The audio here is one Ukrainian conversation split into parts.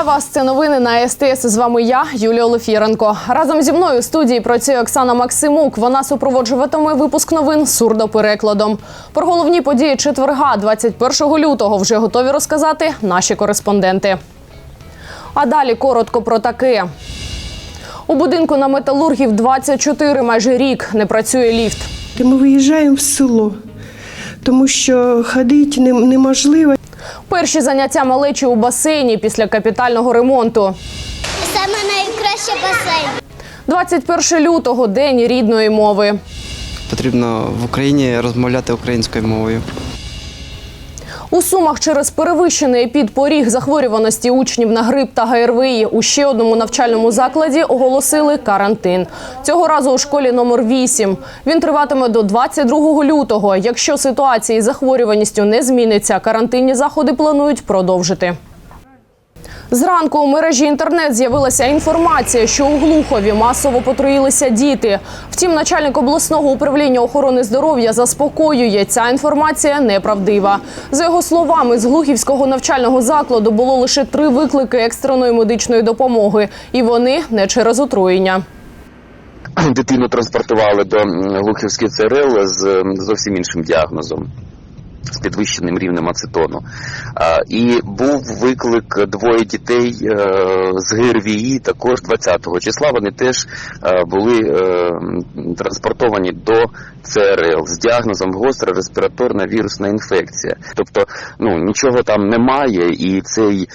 Вітаю вас. Це новини на СТС. З вами я, Юлія Олефіренко. Разом зі мною в студії працює Оксана Максимук. Вона супроводжуватиме випуск новин сурдоперекладом. Про головні події четверга, 21 лютого, вже готові розказати наші кореспонденти. А далі коротко про таке. У будинку на металургів 24 майже рік не працює ліфт. Ми виїжджаємо в село, тому що ходити неможливо. Перші заняття малечі у басейні після капітального ремонту. Саме найкраще басейн. 21 лютого день рідної мови. Потрібно в Україні розмовляти українською мовою. У Сумах через перевищений підпоріг захворюваності учнів на грип та ГРВІ у ще одному навчальному закладі оголосили карантин. Цього разу у школі номер 8. Він триватиме до 22 лютого. Якщо ситуація із захворюваністю не зміниться, карантинні заходи планують продовжити. Зранку у мережі інтернет з'явилася інформація, що у Глухові масово потруїлися діти. Втім, начальник обласного управління охорони здоров'я заспокоює, ця інформація неправдива. За його словами, з Глухівського навчального закладу було лише три виклики екстреної медичної допомоги, і вони не через отруєння. дитину транспортували до м, Глухівської ЦРЛ з зовсім іншим діагнозом. З підвищеним рівнем ацетону. І був виклик двоє дітей е, з ГРВІ, також 20-го числа. Вони теж е, були е, транспортовані до ЦРЛ з діагнозом гостра респіраторна вірусна інфекція. Тобто, ну нічого там немає, і цей,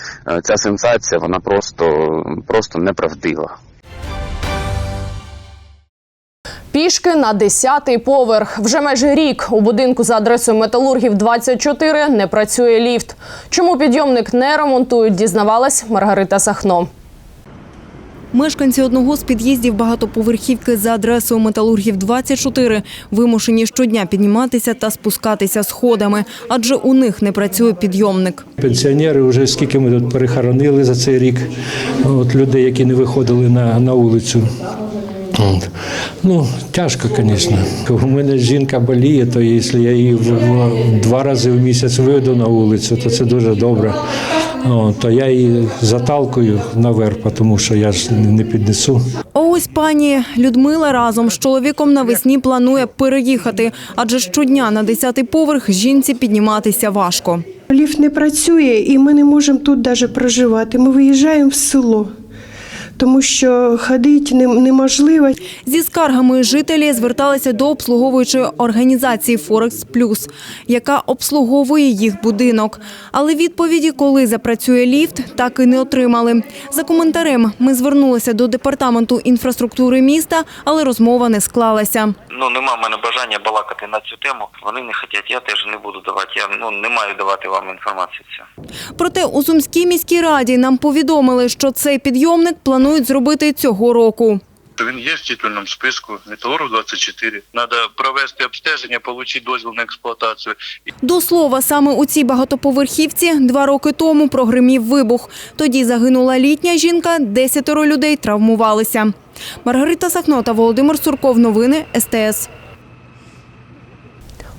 ця сенсація вона просто, просто неправдива. Пішки на 10-й поверх. Вже майже рік у будинку за адресою Металургів 24 не працює ліфт. Чому підйомник не ремонтують, дізнавалась Маргарита Сахно. Мешканці одного з під'їздів багатоповерхівки за адресою Металургів 24 вимушені щодня підніматися та спускатися сходами, адже у них не працює підйомник. Пенсіонери вже скільки ми тут перехоронили за цей рік, от людей, які не виходили на, на вулицю. От. Ну, тяжко, звісно. У мене жінка боліє, то якщо я її в- в- два рази в місяць виведу на вулицю, то це дуже добре. О, то я її заталкую наверх, тому що я ж не піднесу. А ось пані Людмила разом з чоловіком навесні планує переїхати, адже щодня на 10-й поверх жінці підніматися важко. Ліфт не працює, і ми не можемо тут навіть проживати. Ми виїжджаємо в село, тому що ходити не- неможливо. Зі скаргами жителі зверталися до обслуговуючої організації Форекс Плюс, яка обслуговує їх будинок. Але відповіді, коли запрацює ліфт, так і не отримали. За коментарем ми звернулися до департаменту інфраструктури міста, але розмова не склалася. ну нема в мене бажання балакати на цю тему. Вони не хочуть, я теж не буду давати. Я ну не маю давати вам інформацію. Цю. Проте у Сумській міській раді нам повідомили, що цей підйомник планують зробити цього року. Він є в титульному списку Металург 24. Треба провести обстеження, отримати дозвіл на експлуатацію. До слова, саме у цій багатоповерхівці два роки тому прогримів вибух. Тоді загинула літня жінка, десятеро людей травмувалися. Маргарита Сахно та Володимир Сурков. Новини СТС.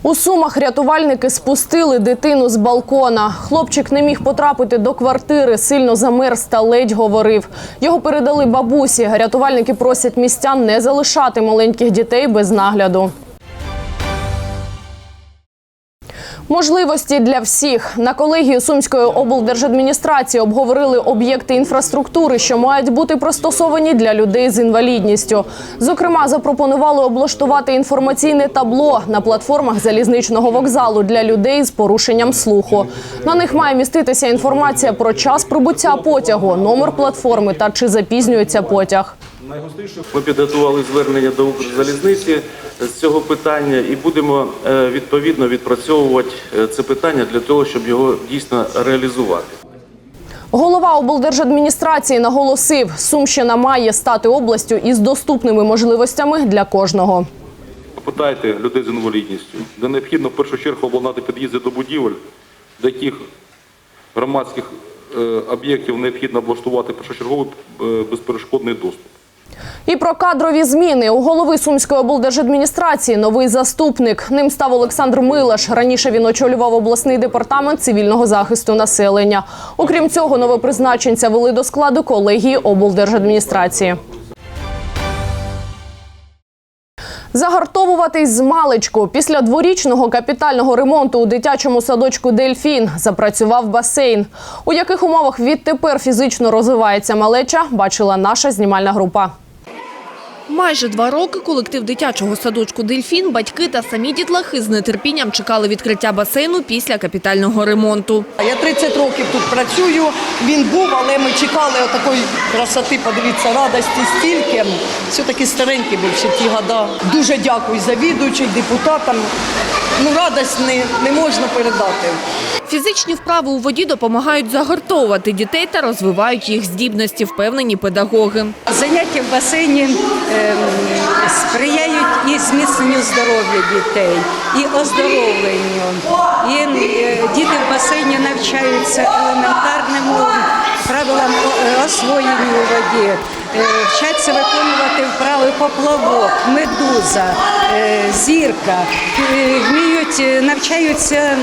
У Сумах рятувальники спустили дитину з балкона. Хлопчик не міг потрапити до квартири, сильно замерз та ледь говорив. Його передали бабусі. Рятувальники просять містян не залишати маленьких дітей без нагляду. Можливості для всіх на колегію Сумської облдержадміністрації обговорили об'єкти інфраструктури, що мають бути пристосовані для людей з інвалідністю. Зокрема, запропонували облаштувати інформаційне табло на платформах залізничного вокзалу для людей з порушенням слуху. На них має міститися інформація про час прибуття потягу, номер платформи та чи запізнюється потяг. Ми підготували звернення до Укрзалізниці з цього питання і будемо е, відповідно відпрацьовувати е, це питання для того, щоб його дійсно реалізувати. Голова облдержадміністрації наголосив, Сумщина має стати областю із доступними можливостями для кожного. Попитайте людей з інвалідністю, де необхідно в першу чергу обладнати під'їзди до будівель, до яких громадських е, об'єктів необхідно облаштувати першочерговий безперешкодний доступ. І про кадрові зміни у голови Сумської облдержадміністрації новий заступник. Ним став Олександр Милаш. Раніше він очолював обласний департамент цивільного захисту населення. Окрім цього, новопризначенця вели до складу колегії облдержадміністрації. Загартовуватись з маличку після дворічного капітального ремонту у дитячому садочку Дельфін запрацював басейн. У яких умовах відтепер фізично розвивається малеча, бачила наша знімальна група. Майже два роки колектив дитячого садочку «Дельфін», батьки та самі дітлахи з нетерпінням чекали відкриття басейну після капітального ремонту. Я 30 років тут працюю. Він був, але ми чекали отакої красоти. Подивіться, радості стільки. Все-таки старенький був ще ті года. Дуже дякую завідуючим, депутатам. Ну, радость не, не можна передати. Фізичні вправи у воді допомагають загартовувати дітей та розвивають їх здібності, впевнені педагоги. Заняття в басейні ем, сприяють і зміцненню здоров'я дітей, і оздоровленню. І е, діти в басейні навчаються елементарним правилам е, освоєння у воді, е, вчаться виконувати вправи поплавок, медуза, е, зірка, е, вміють, е, навчаються е,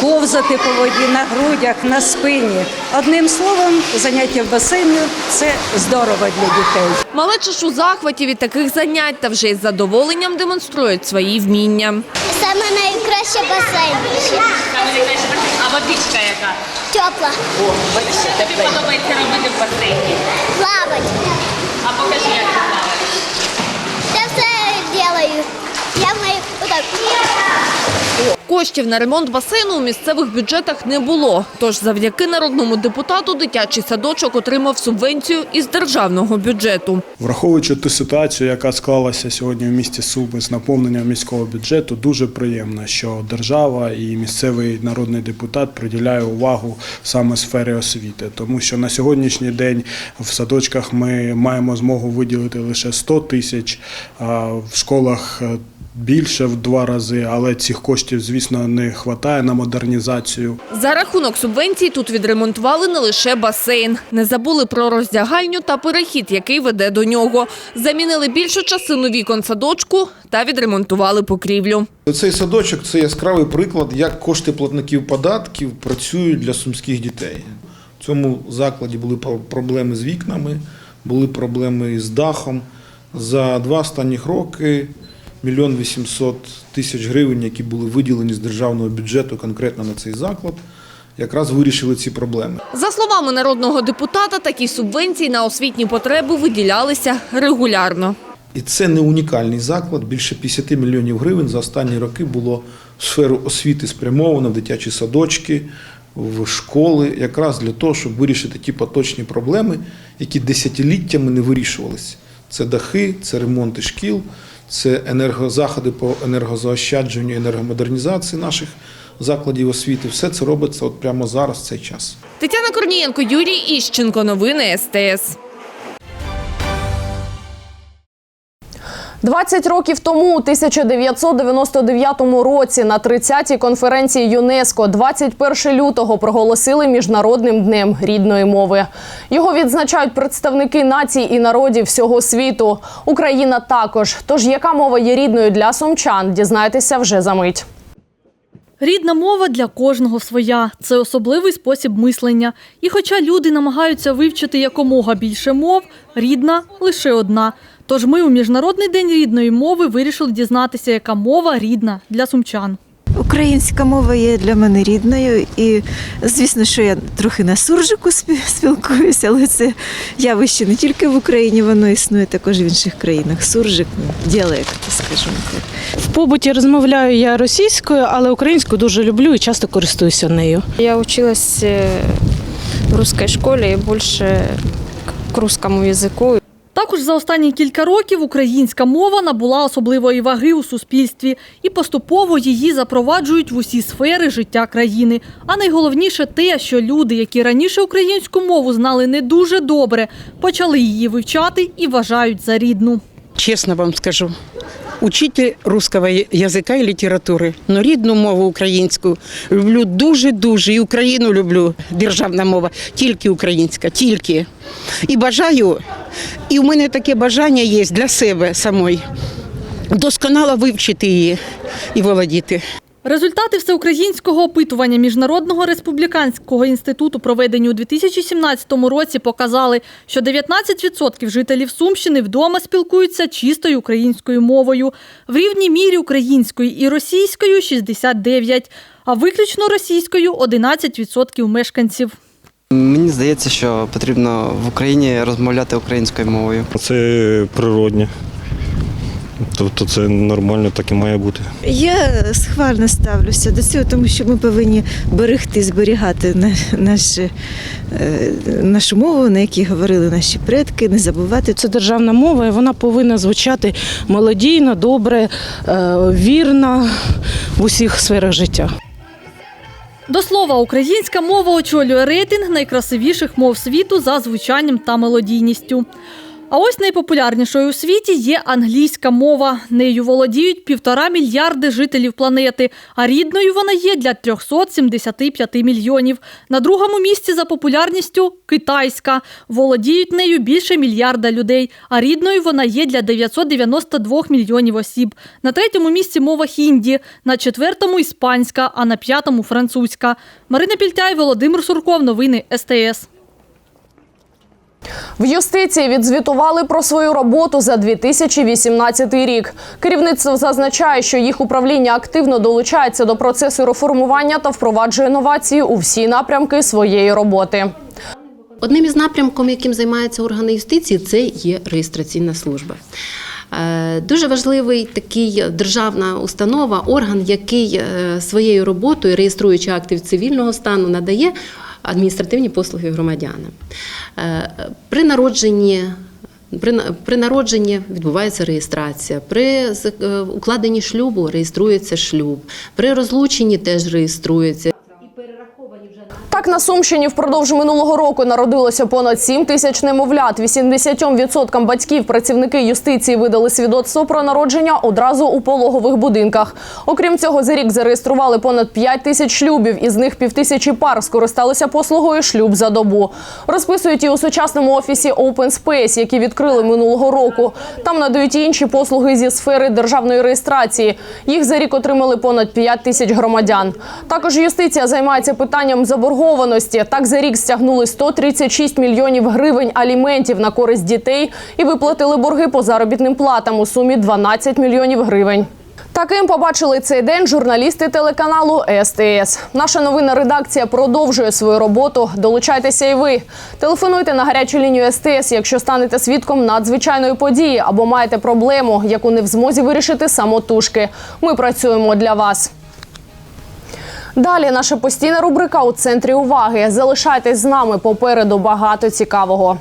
ковзати по воді на грудях, на спині. Одним словом, заняття в басейні це здорово для дітей. Малеча ж у захваті від таких занять та вже із задоволенням демонструють свої вміння. Саме найкраще басейн. А водичка яка? Тепла. Що тобі подобається робити в басейні? Плавати. А покажи, як ти плаваєш. Я все делаю. Я маю отак. Коштів на ремонт басейну у місцевих бюджетах не було. Тож завдяки народному депутату дитячий садочок отримав субвенцію із державного бюджету. Враховуючи ту ситуацію, яка склалася сьогодні в місті Суми з наповненням міського бюджету, дуже приємно, що держава і місцевий народний депутат приділяє увагу саме сфері освіти, тому що на сьогоднішній день в садочках ми маємо змогу виділити лише 100 тисяч, в школах е, більше в два рази, але цих коштів, звісно, не вистачає на модернізацію. За рахунок субвенцій тут відремонтували не лише басейн. Не забули про роздягальню та перехід, який веде до нього. Замінили більшу частину вікон садочку та відремонтували покрівлю. Цей садочок це яскравий приклад, як кошти платників податків працюють для сумських дітей. В цьому закладі були про- проблеми з вікнами, були проблеми з дахом. За два останніх роки мільйон вісімсот тисяч гривень, які були виділені з державного бюджету конкретно на цей заклад, якраз вирішили ці проблеми. За словами народного депутата, такі субвенції на освітні потреби виділялися регулярно. І це не унікальний заклад. Більше 50 мільйонів гривень за останні роки було в сферу освіти спрямовано в дитячі садочки, в школи, якраз для того, щоб вирішити ті поточні проблеми, які десятиліттями не вирішувалися. Це дахи, це ремонти шкіл, це енергозаходи по енергозаощадженню, енергомодернізації наших закладів освіти. Все це робиться от прямо зараз, в цей час. Тетяна Корнієнко, Юрій Іщенко. Новини СТС. 20 років тому, у 1999 році, на 30-й конференції ЮНЕСКО 21 лютого проголосили Міжнародним днем рідної мови. Його відзначають представники націй і народів всього світу. Україна також. Тож яка мова є рідною для сумчан, дізнайтеся вже за мить. Рідна мова для кожного своя. Це особливий спосіб мислення. І хоча люди намагаються вивчити якомога більше мов, рідна лише одна. Тож ми у Міжнародний день рідної мови вирішили дізнатися, яка мова рідна для сумчан. Українська мова є для мене рідною, і звісно, що я трохи на суржику спілкуюся, але це явище не тільки в Україні, воно існує також в інших країнах. Суржик, ну, діалект, скажімо так. В побуті розмовляю я російською, але українську дуже люблю і часто користуюся нею. Я училась э, в русской школе и больше к русскому языку. Також за останні кілька років українська мова набула особливої ваги у суспільстві і поступово її запроваджують в усі сфери життя країни. А найголовніше те, що люди, які раніше українську мову знали не дуже добре, почали її вивчати і вважають за рідну. Чесно вам скажу, учитель русского язика і літератури. Но рідну мову українську люблю дуже-дуже. І Україну люблю. Державна мова. Тільки українська, тільки. І бажаю, і в мене таке бажання є для себе самої. Досконало вивчити її і володіти. Результати всеукраїнського опитування Міжнародного республіканського інституту, проведені у 2017 році, показали, що 19% жителів Сумщини вдома спілкуються чистою українською мовою. В рівній мірі українською і російською 69%, а виключно російською 11% мешканців. Мені здається, що потрібно в Україні розмовляти українською мовою. Це природне. Тобто це нормально, так і має бути. Я схвально ставлюся до цього, тому що ми повинні берегти, зберігати наші, е, нашу мову, на якій говорили наші предки, не забувати. Це державна мова, і вона повинна звучати молодійно, добре, е, вірно в усіх сферах життя. До слова, українська мова очолює рейтинг найкрасивіших мов світу за звучанням та мелодійністю. А ось найпопулярнішою у світі є англійська мова. Нею володіють півтора мільярди жителів планети, а рідною вона є для 375 мільйонів. На другому місці за популярністю китайська. Володіють нею більше мільярда людей, а рідною вона є для 992 мільйонів осіб. На третьому місці мова хінді, на четвертому іспанська, а на п'ятому французька. Марина Пільтяй, Володимир Сурков. Новини СТС. В юстиції відзвітували про свою роботу за 2018 рік. Керівництво зазначає, що їх управління активно долучається до процесу реформування та впроваджує новації у всі напрямки своєї роботи. Одним із напрямків, яким займаються органи юстиції, це є реєстраційна служба. Е, Дуже важливий такий державна установа, орган, який е, своєю роботою, реєструючи актів цивільного стану, надає адміністративні послуги громадянам. Е, При народженні при, на- при народженні відбувається реєстрація, при е, укладенні шлюбу реєструється шлюб, при розлученні теж реєструється. Так, на Сумщині впродовж минулого року народилося понад 7 тисяч немовлят. 80% батьків працівники юстиції видали свідоцтво про народження одразу у пологових будинках. Окрім цього, за рік зареєстрували понад 5 тисяч шлюбів, із них півтисячі пар скористалися послугою шлюб за добу. Розписують і у сучасному офісі Open Space, які відкрили минулого року. Там надають і інші послуги зі сфери державної реєстрації. Їх за рік отримали понад 5 тисяч громадян. Також юстиція займається питанням заборгованості. Так за рік стягнули 136 мільйонів гривень аліментів на користь дітей і виплатили борги по заробітним платам у сумі 12 мільйонів гривень. Таким побачили цей день журналісти телеканалу СТС. Наша новинна редакція продовжує свою роботу. Долучайтеся і ви. Телефонуйте на гарячу лінію СТС, якщо станете свідком надзвичайної події або маєте проблему, яку не в змозі вирішити самотужки. Ми працюємо для вас. Далі наша постійна рубрика у центрі уваги. Залишайтесь з нами попереду багато цікавого.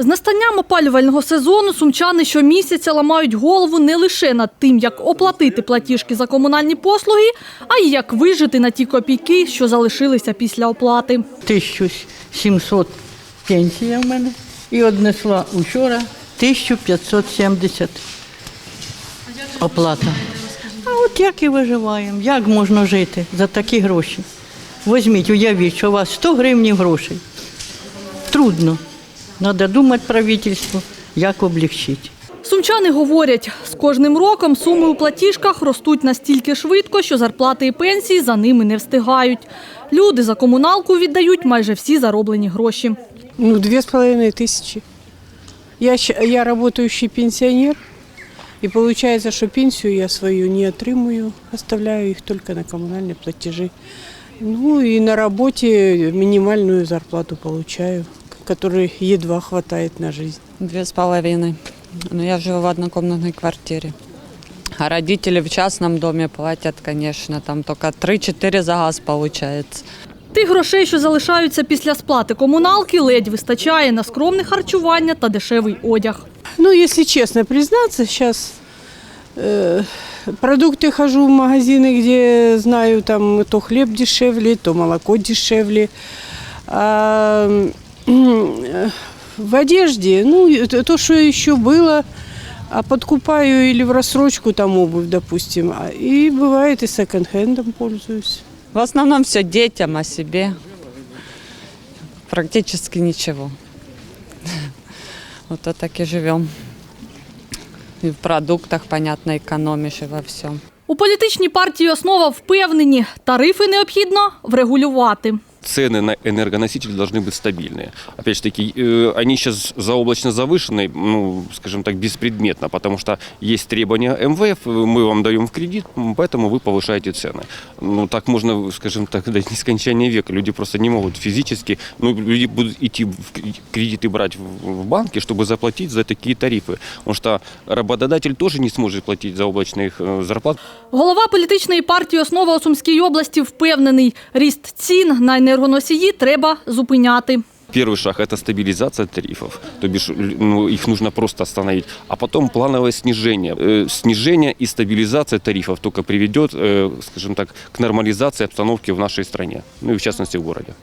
З настанням опалювального сезону сумчани щомісяця ламають голову не лише над тим, як оплатити платіжки за комунальні послуги, а й як вижити на ті копійки, що залишилися після оплати. 1700 пенсія в мене і однесла учора 1570 оплата. А от як і виживаємо, як можна жити за такі гроші? Візьміть, уявіть, що у вас 100 гривень грошей. Трудно. Треба думати правительству, як облегчити. Сумчани говорять, з кожним роком суми у платіжках ростуть настільки швидко, що зарплати і пенсії за ними не встигають. Люди за комуналку віддають майже всі зароблені гроші. Ну, две с половиной тысячи. Я, щ- я работающий пенсионер, и получается, что пенсию я свою не отрымую, оставляю их только на коммунальные платежи. Ну и на работе минимальную зарплату получаю, которой едва хватает на жизнь. Две с половиной. Но я живу в однокомнатной квартире. А родители в частном доме платят, конечно, там только 3-4 за газ получается. Тих грошей, що залишаються після сплати комуналки, ледь вистачає на скромне харчування та дешевий одяг. Ну, если честно признаться, сейчас Э, Продукты хожу в магазины, где знаю, там то хлеб дешевле, то молоко дешевле. А, м, э, в одежде, ну, это то, что еще было, а подкупаю или в рассрочку там обувь, допустим. А- И бывает и секонд-хендом пользуюсь. В основном все детям, о себе. Практически ничего. Вот так и живем. И в продуктах, понятно, экономишь и во всем. У політичній партії основа впевнені, тарифи необхідно врегулювати. цены на энергоносители должны быть стабильные. Опять же таки, э, они сейчас заоблачно завышены, ну, скажем так, беспредметно, потому что есть требования МВФ, э, мы вам даем в кредит, м, поэтому вы повышаете цены. Ну, так можно, скажем так, до нескончания века. Люди просто не могут физически, ну, люди будут идти в кре- кредиты брать в в банки, чтобы заплатить за такие тарифы. Потому что работодатель тоже не сможет платить за облачных э, зарплат. Голова політичної партії «Основа» у Сумській області впевнений, ріст цін на енергоносії треба зупиняти. Первый шаг – это стабилизация тарифов, то бишь лю- ну, их нужно просто остановить, а потом плановое снижение. Э, Снижение и стабилизация тарифов только приведет, э, скажем так, к нормализации обстановки в нашей стране, ну и в частности в городе.